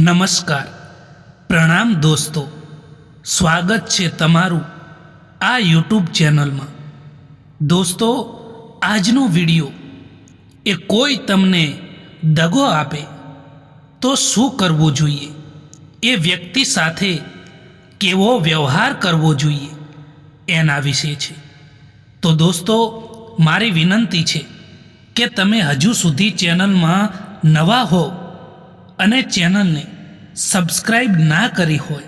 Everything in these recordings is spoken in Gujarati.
નમસ્કાર. પ્રણામ દોસ્તો. સ્વાગત છે તમારું આ યુટ્યુબ ચેનલમાં. દોસ્તો, આજનો વિડિયો એ કોઈ તમને દગો આપે તો શું કરવું જોઈએ? એ વ્યક્તિ સાથે કેવો વ્યવહાર કરવો જોઈએ? એના વિશે છે. તો દોસ્તો, મારી વિનંતી છે કે તમે હજુ સુધી ચેનલમાં નવા હો અને ચેનલને સબસ્ક્રાઈબ ના કરી હોય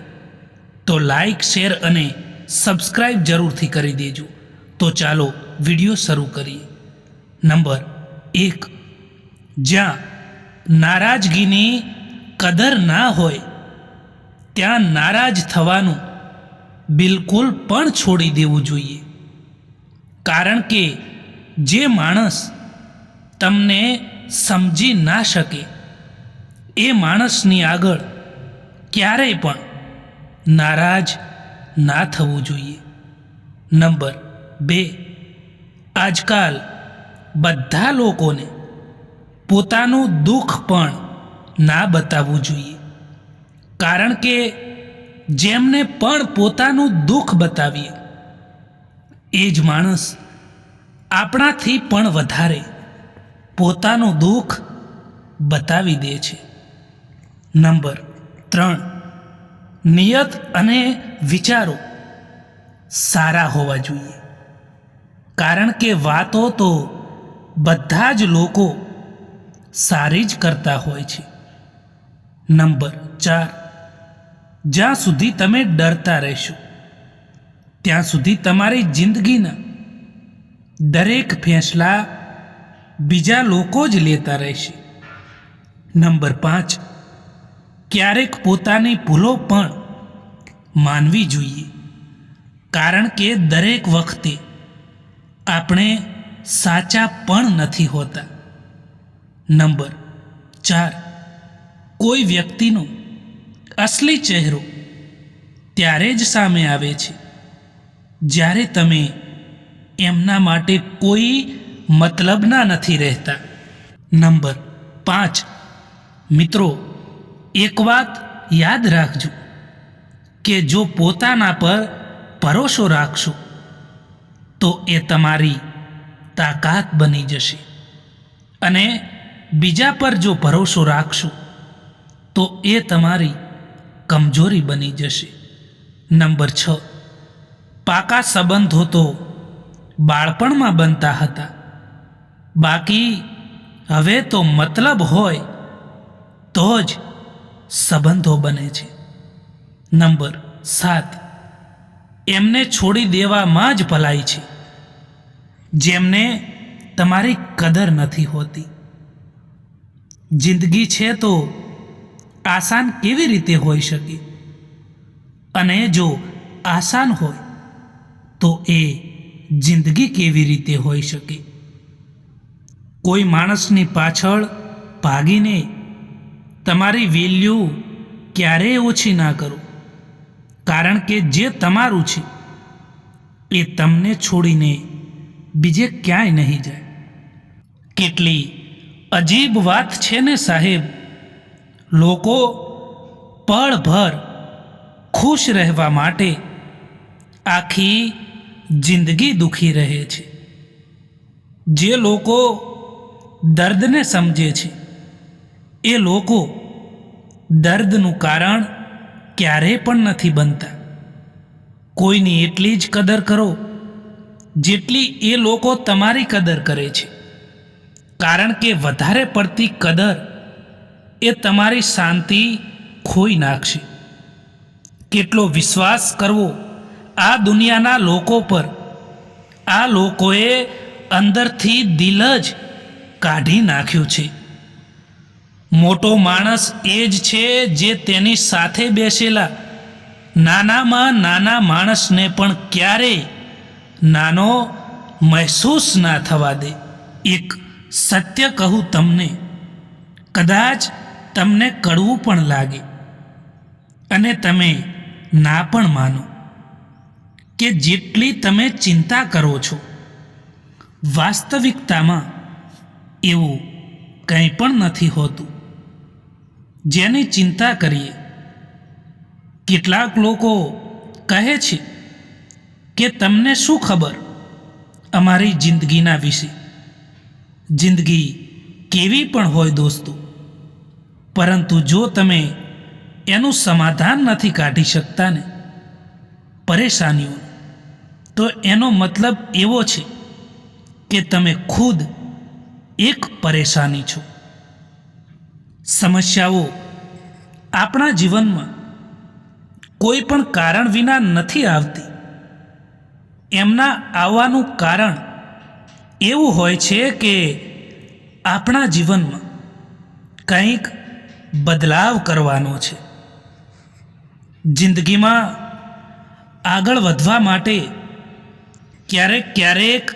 તો લાઈક શેર અને સબસ્ક્રાઈબ જરૂરથી કરી દેજો. તો ચાલો વીડિયો શરૂ કરીએ. નંબર એક. જ્યાં નારાજગીની કદર ના હોય, ત્યાં નારાજ થવાનું બિલકુલ પણ છોડી દેવું જોઈએ. કારણ કે જે માણસ તમને સમજી ના શકે એ માણસની આગળ ક્યારેય પણ નારાજ ના થવું જોઈએ. નંબર બે, આજકાલ બધા લોકોને પોતાનું દુઃખ પણ ના બતાવવું જોઈએ. કારણ કે જેમને પણ પોતાનું દુઃખ બતાવીએ, એ જ માણસ આપણાથી પણ વધારે પોતાનું દુઃખ બતાવી દે છે. નંબર ત્રણ. નિયત અને વિચારો સારા હોવા જોઈએ. કારણ કે વાતો તો બધા જ લોકો સારી જ કરતા હોય છે. નંબર ચાર. જ્યાં સુધી તમે ડરતા રહેશો, ત્યાં સુધી તમારી જિંદગીના દરેક ફેંસલા બીજા લોકો જ લેતા રહેશે. નંબર પાંચ. ક્યારેક પોતાની ભૂલો પણ માનવી જોઈએ. કારણ કે દરેક વખતે આપણે સાચા પણ નથી હોતા. નંબર ચાર, કોઈ વ્યક્તિનો અસલી ચહેરો ત્યારે જ સામે આવે છે. જ્યારે તમે એમના માટે કોઈ મતલબના નથી રહેતા. નંબર પાંચ, મિત્રો એક વાત યાદ રાખજો કે જો પોતાના પર ભરોસો રાખશો, તો એ તમારી તાકાત બની જશે. અને બીજા પર જો ભરોસો રાખશો, તો એ તમારી કમજોરી બની જશે. નંબર છ. પાકા સંબંધો તો બાળપણમાં બનતા હતા. બાકી હવે તો મતલબ હોય તો જ સંબંધો બને છે. નંબર સાત. એમને છોડી દેવામાં જ ભલાઈ છે. જેમને તમારી કદર નથી હોતી. જિંદગી છે તો આસાન કેવી રીતે હોઈ શકે? અને જો આસાન હોય, તો એ જિંદગી કેવી રીતે હોઈ શકે? કોઈ માણસની પાછળ ભાગીને તમારી વેલ્યુ ક્યારેય ઓછી ના કરો. કારણ કે જે તમારું છે, એ તમને છોડીને બીજે ક્યાંય નહીં જાય. કેટલી અજીબ વાત છે ને સાહેબ. લોકો પળભર ખુશ રહેવા માટે આખી જિંદગી દુખી રહે છે. જે લોકો દર્દને સમજે છે, એ લોકો દર્દનું કારણ ક્યારેય પણ નથી બનતા. કોઈની એટલી જ કદર કરો, જેટલી એ લોકો તમારી કદર કરે છે. કારણ કે વધારે પડતી કદર એ તમારી શાંતિ ખોઈ નાખશે. કેટલો વિશ્વાસ કરવો આ દુનિયાના લોકો પર, આ લોકોએ અંદરથી દિલ જ કાઢી નાખ્યું છે. મોટો માણસ એ જ છે જે તેની સાથે બેસેલા. નાનામાં નાના માણસને પણ ક્યારેય નાનો મહેસૂસ ના થવા દે. એક સત્ય કહું તમને, કદાચ તમને કડવું પણ લાગે અને તમે ના પણ માનો કે જેટલી તમે ચિંતા કરો છો. વાસ્તવિકતામાં એવું કંઈ પણ નથી હોતું. જેની ચિંતા કરીએ. કેટલાક લોકો કહે છે કે તમને શું ખબર અમારી જિંદગીના વિશે? જિંદગી કેવી પણ હોય દોસ્તો, પરંતુ જો તમે એનું સમાધાન નથી કાઢી શકતા ને પરેશાનીઓ, તો એનો મતલબ એવો છે કે તમે ખુદ એક પરેશાની છો. સમસ્યાઓ આપણા જીવનમાં કોઈ પણ કારણ વિના નથી આવતી. એમના આવવાનું કારણ એવું હોય છે કે આપણા જીવનમાં કંઈક બદલાવ કરવાનો છે. જિંદગીમાં આગળ વધવા માટે ક્યારેક ક્યારેક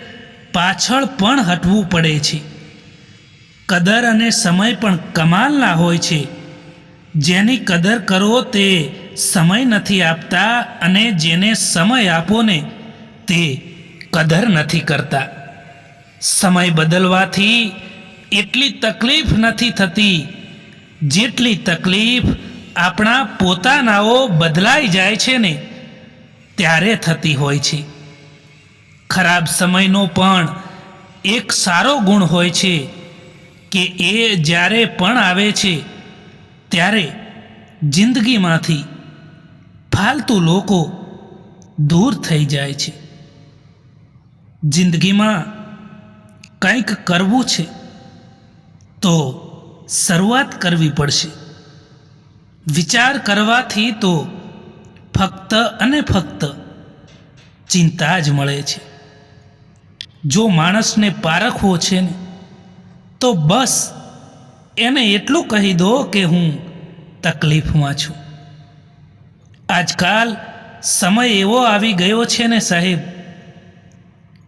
પાછળ પણ હટવું પડે છે. કદર અને સમય પણ કમાલના હોય છે. જેની કદર કરો તે સમય નથી આપતા અને જેને સમય આપો ને તે કદર નથી કરતા. સમય બદલવાથી એટલી તકલીફ નથી થતી, જેટલી તકલીફ આપણા પોતાનાઓ બદલાઈ જાય છે ને ત્યારે થતી હોય છે. ખરાબ સમયનો પણ એક સારો ગુણ હોય છે. કે એ જ્યારે પણ આવે છે, ત્યારે જિંદગીમાંથી ફાલતુ લોકો દૂર થઈ જાય છે. જિંદગીમાં કંઈક કરવું છે, તો શરૂઆત કરવી પડશે. વિચાર કરવાથી તો ફક્ત અને ફક્ત ચિંતા જ મળે છે. જો માણસને પારખવો છે ને તો બસ, એને એટલું કહી દો કે હું તકલીફમાં છું. આજકાલ સમય એવો આવી ગયો છે ને સાહેબ,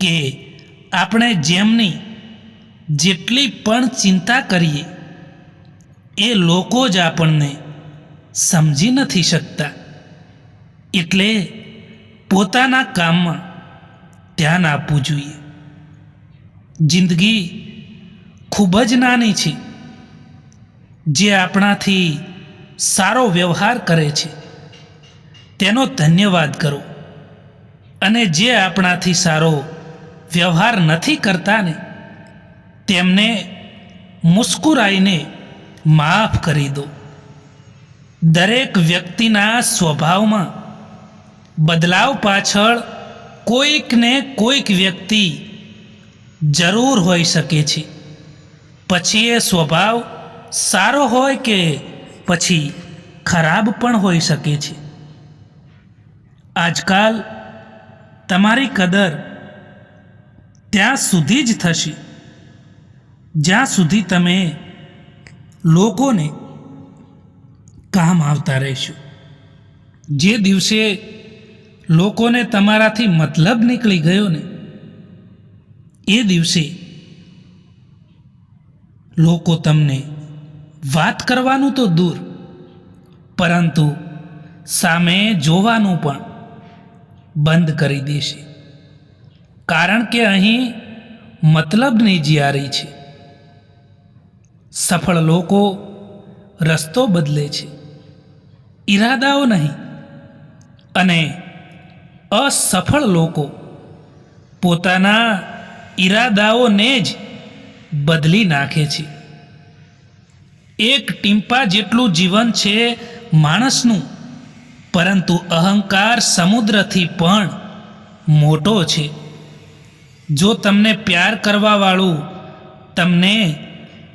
કે આપણે જેમની જેટલી પણ ચિંતા કરીએ, એ લોકો જ આપણને સમજી નથી શકતા. એટલે પોતાના કામમાં ધ્યાન આપવું જોઈએ. જિંદગી ખૂબ જ નાની છે, જે આપણાથી સારો વ્યવહાર કરે છે. તેનો ધન્યવાદ કરો. અને જે આપણાથી સારો વ્યવહાર નથી કરતા ને, તેમને મુસ્કુરાઈને માફ કરી દો. દરેક વ્યક્તિના સ્વભાવમાં બદલાવ પાછળ કોઈકને કોઈક વ્યક્તિ જરૂર હોઈ શકે છે. પછી એ સ્વભાવ સારો હોય કે પછી ખરાબ પણ હોઈ શકે છે. આજકાલ તમારી કદર ત્યાં સુધી જ થશે. જ્યાં સુધી તમે લોકોને કામ આવતા રહેશો. જે દિવસે લોકોને તમારાથી મતલબ નીકળી ગયો ને, એ દિવસે લોકો તમને વાત કરવાનું તો દૂર, પરંતુ સામે જોવાનું પણ બંધ કરી દેશે. કારણ કે અહીં મતલબની જીયારી છે. સફળ લોકો રસ્તો બદલે છે. ઈરાદાઓ નહીં, અને અસફળ લોકો પોતાના ઈરાદાઓને જ બદલી નાખે છે. એક ટીમ્પા જેટલું જીવન છે માણસનું. પરંતુ અહંકાર સમુદ્રથી પણ મોટો છે. જો તમને પ્યાર કરવાવાળું તમને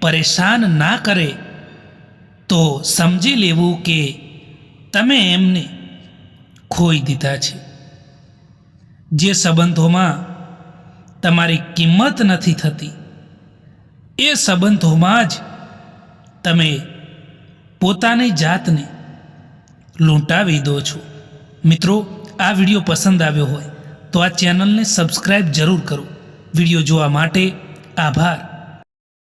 પરેશાન ના કરે, તો સમજી લેવું કે તમે એમને ખોઈ દીધા છે. જે સંબંધોમાં તમારી કિંમત નથી થતી, એ સંબંધોમાં જ તમે પોતાની જાતને લૂંટાવી દો છો. મિત્રો, આ વીડિયો પસંદ આવ્યો હોય તો આ ચેનલને સબસ્ક્રાઈબ જરૂર કરો. વીડિયો જોવા માટે આભાર.